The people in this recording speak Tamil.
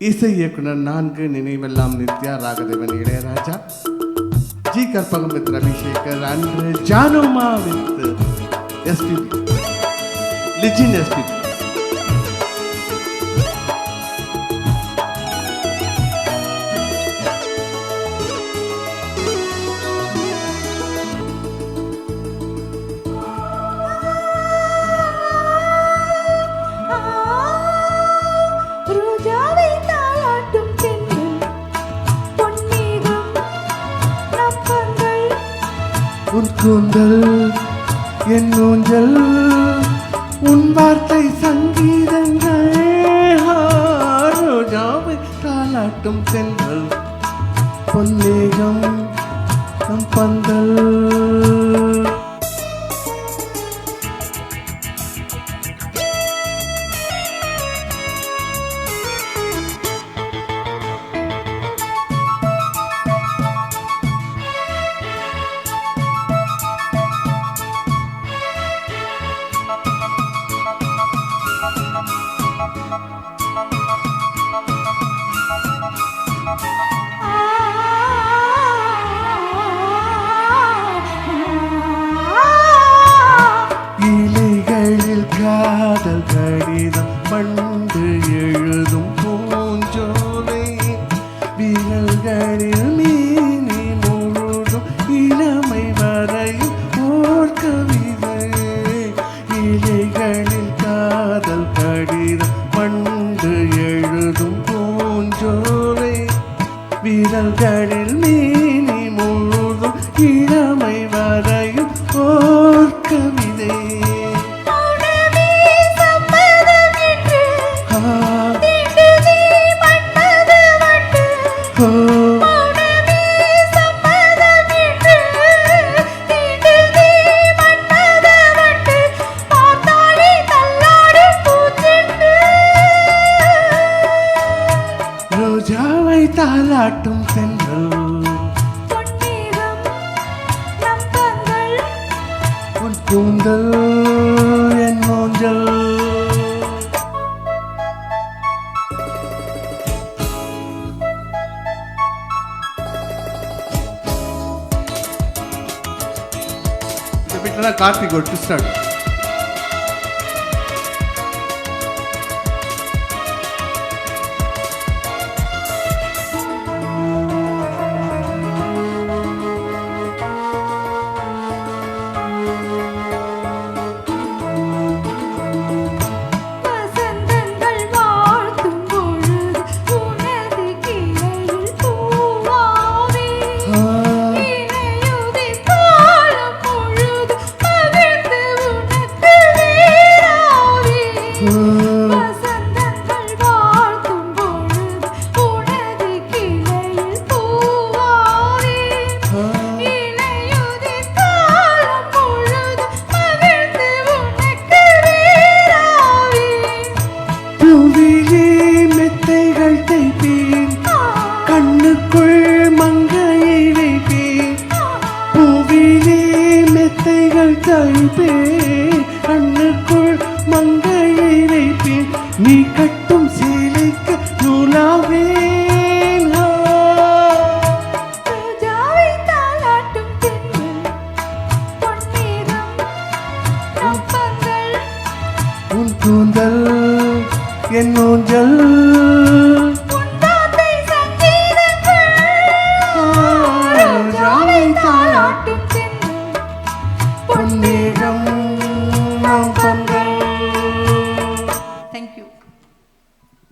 இசை இயக்குனர் நான்கு நினைவெல்லாம் நித்யா ராகதேவன் இளையராஜா ஜி கற்பகம் வித் ரவிசேகர் அன்று ஜானோமா வித் எஸ்பிபி லிஜின் எஸ்பிபி கூந்தல் என் ஊஞ்சல் உன் வார்த்தை சங்கீதங்கள். ஆ, ரோஜாவை தாளாட்டும் சென்றல் பொன்னேகம் நம் பந்தல். காதல் கடிதம் பண்டு எழுதும் இளமை வரையும் ஓர் கவிதை மௌனமே கூந்தல் என் மூஞ்சல். வீட்டில் தான் கார்த்திக் ஒரு ட்விஸ்ட் ஆகும் தைவே அண்ணுக்குள் மங்கையை வைப்பேன். நீ கட்டும் சீலைக்கு நூலாவே உன் கூந்தல் என் ஊஞ்சல்